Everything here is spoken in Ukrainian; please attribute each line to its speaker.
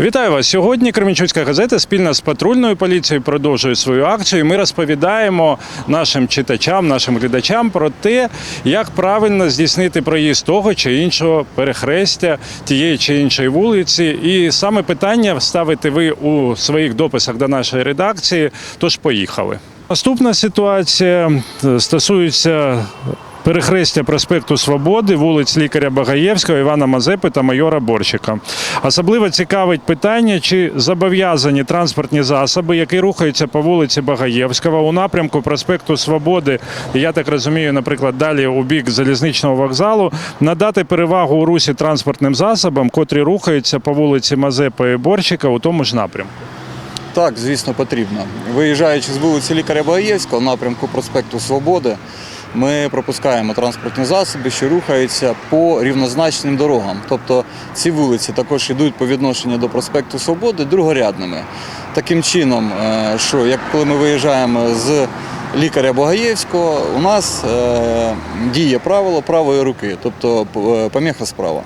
Speaker 1: Вітаю вас сьогодні. Кременчуцька газета спільно з патрульною поліцією продовжує свою акцію. Ми розповідаємо нашим читачам, нашим глядачам про те, як правильно здійснити проїзд того чи іншого перехрестя тієї чи іншої вулиці. І саме питання ставите ви у своїх дописах до нашої редакції. Тож поїхали. Наступна ситуація е, стосується перехрестя проспекту Свободи, вулиць лікаря Багаєвського, Івана Мазепи та майора Борщика. Особливо цікавить питання, чи зобов'язані транспортні засоби, які рухаються по вулиці Багаєвського у напрямку проспекту Свободи, я так розумію, наприклад, далі у бік залізничного вокзалу, надати перевагу у русі транспортним засобам, котрі рухаються по вулиці Мазепи і Борщика у тому ж напрямку.
Speaker 2: Так, звісно, потрібно. Виїжджаючи з вулиці Лікаря Багаєвського напрямку проспекту Свободи, ми пропускаємо транспортні засоби, що рухаються по рівнозначним дорогам. Тобто ці вулиці також йдуть по відношенню до проспекту Свободи другорядними. Таким чином, е, що як коли ми виїжджаємо з лікаря Богаєвського, у нас е, діє правило правої руки, тобто е, поміха справа.